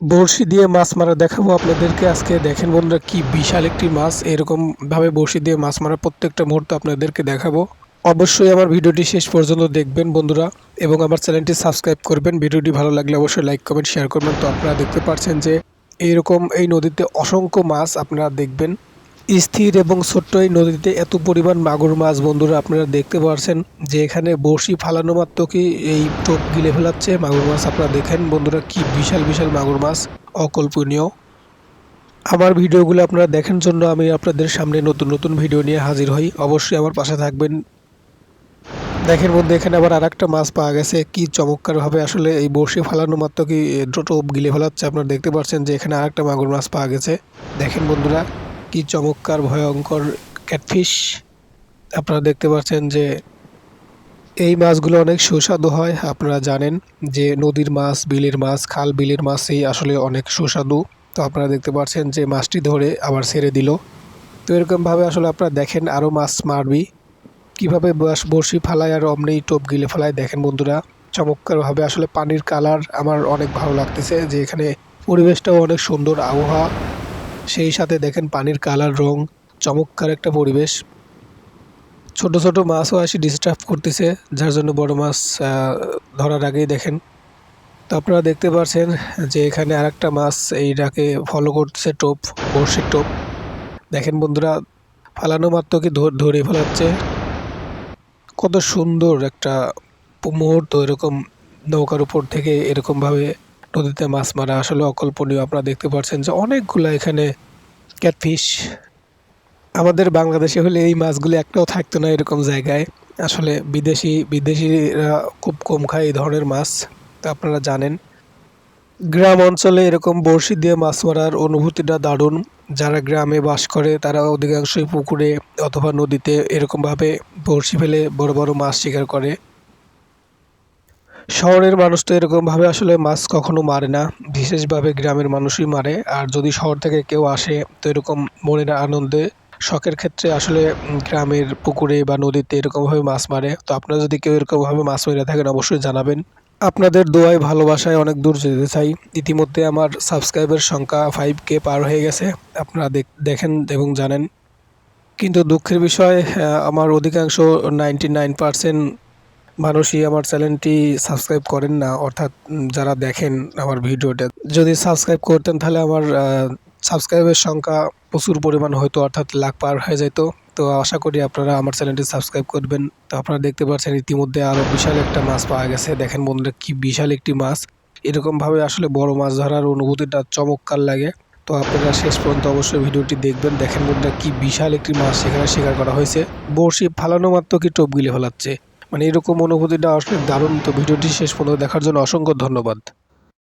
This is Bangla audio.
বড়শি দিয়ে মাছ মারা দেখাবো আপনাদেরকে। আজকে দেখেন বন্ধুরা কি বিশাল একটি মাছ। এরকম ভাবে বড়শি দিয়ে মাছ মারা প্রত্যেকটা মুহূর্ত আপনাদেরকে দেখাবো। অবশ্যই আমার ভিডিওটি শেষ পর্যন্ত দেখবেন বন্ধুরা এবং আমার চ্যানেলটি সাবস্ক্রাইব করবেন। ভিডিওটি ভালো লাগলে অবশ্যই লাইক, কমেন্ট শেয়ার করবেন। তো আপনারা দেখতে পাচ্ছেন যে এইরকম এই নদীতে অসংখ্য মাছ আপনারা দেখবেন। স্থির এবং ছোট্ট এই নদীতে এত পরিমাণ মাগুর মাছ, বন্ধুরা আপনারা দেখতে পাচ্ছেন যে এখানে বড়শি ফালানো মাত্র কি এই টোপ গিলে ফেলাচ্ছে মাগুর মাছ। আপনারা দেখেন বন্ধুরা কি বিশাল বিশাল মাগুর মাছ, অকল্পনীয়। আমার ভিডিওগুলো আপনারা দেখেন জন্য আমি আপনাদের সামনে নতুন নতুন ভিডিও নিয়ে হাজির হই। অবশ্যই আমার পাশে থাকবেন। দেখেন বন্ধু, এখানে আবার আর একটা মাছ পাওয়া গেছে। কি চমৎকারভাবে আসলে এই বড়শি ফালানো মাত্র কি টোপ গিলে ফেলাচ্ছে। আপনারা দেখতে পাচ্ছেন যে এখানে আরেকটা মাগুর মাছ পাওয়া গেছে। দেখেন বন্ধুরা কি চমৎকার, ভয়ঙ্কর ক্যাটফিশ। আপনারা দেখতে পাচ্ছেন যে এই মাছগুলো অনেক সুস্বাদু হয়, আপনারা জানেন যে নদীর মাছ, বিলের মাছ, খাল বিলের মাছই আসলে অনেক সুস্বাদু। তো আপনারা দেখতে পাচ্ছেন যে মাছটি ধরে আবার ছেড়ে দিল। তো এরকমভাবে আসলে আপনারা দেখেন আরও মাছ মারবি। কীভাবে বড়শি ফালায় আর অমনি টোপ গিলে ফেলায় দেখেন বন্ধুরা। চমৎকারভাবে আসলে পানির কালার আমার অনেক ভালো লাগতেছে যে এখানে পরিবেশটাও অনেক সুন্দর, আবহাওয়া সেই সাথে দেখেন পানির কালার, রং, চমৎকার একটা পরিবেশ। ছোট ছোট মাছও আসি ডিস্টার্ব করতেছে, যার জন্য বড় মাছ ধরার আগেই দেখেন। তো আপনারা দেখতে পাচ্ছেন যে এখানে আরেকটা মাছ এইটাকে ফলো করতেছে, টোপ, বড়শির টোপ। দেখেন বন্ধুরা, ফালানো মাত্র কি ধরে ফেলাচ্ছে। কত সুন্দর একটা মুহূর্ত এরকম নৌকার উপর থেকে এরকমভাবে নদীতে মাছ মারা আসলে অকল্পনীয়। আপনারা দেখতে পাচ্ছেন যে অনেকগুলো এখানে ক্যাটফিশ। আমাদের বাংলাদেশে হলে এই মাছগুলি একটাও থাকতো না এরকম জায়গায়। আসলে বিদেশি, বিদেশিরা খুব কম খায় এই ধরনের মাছ, তা আপনারা জানেন। গ্রাম অঞ্চলে এরকম বড়শি দিয়ে মাছ মারার অনুভূতিটা দারুণ। যারা গ্রামে বাস করে, তারা অধিকাংশই পুকুরে অথবা নদীতে এরকমভাবে বড়শি ফেলে বড় বড় মাছ শিকার করে। শহরের মানুষ তো এরকমভাবে আসলে মাছ কখনো মারে না। বিশেষভাবে গ্রামের মানুষই মারে। আর যদি শহর থেকে কেউ আসে, তো এরকম মনের আনন্দে। শখের ক্ষেত্রে আসলে গ্রামের পুকুরে বা নদীতে এরকমভাবে মাছ মারে। তো আপনারা যদি কেউ এরকমভাবে মাছ মেরে থাকেন, অবশ্যই জানাবেন। আপনাদের দোয়ায়, ভালোবাসায় অনেক দূর যেতে চাই। ইতিমধ্যে আমার সাবস্ক্রাইবের সংখ্যা ফাইভ কে পার হয়ে গেছে। আপনারা দেখেন এবং জানেন। কিন্তু দুঃখের বিষয় আমার অধিকাংশ নাইনটি নাইন পার্সেন্ট মানুষই আমার চ্যানেলটি সাবস্ক্রাইব করেন না, অর্থাৎ যারা দেখেন আমার ভিডিওটা। যদি সাবস্ক্রাইব করতেন তাহলে আমার সাবস্ক্রাইবের সংখ্যা প্রচুর পরিমাণ হয়তো অর্থাৎ লাখ পার হয়ে যেত। তো আশা করি আপনারা আমার চ্যানেলটি সাবস্ক্রাইব করবেন। তো আপনারা দেখতে পাচ্ছেন ইতিমধ্যে আরও বিশাল একটা মাছ পাওয়া গেছে। দেখেন বন্ধুরা, কি বিশাল একটি মাছ। এরকমভাবে আসলে বড় মাছ ধরার অনুভূতিটা চমৎকার লাগে। তো আপনারা শেষ পর্যন্ত অবশ্যই ভিডিওটি দেখবেন। দেখেন বন্ধুরা, কি বিশাল একটি মাছ সেখানে শিকার করা হয়েছে। বড়শি ফালানো মাত্র কি টোপ গিলে ফেলাচ্ছে। মানে এরকম অনুভূতিটা আসলে দারুণ। তো ভিডিওটি শেষ পর্যন্ত দেখার জন্য অসংখ্য ধন্যবাদ।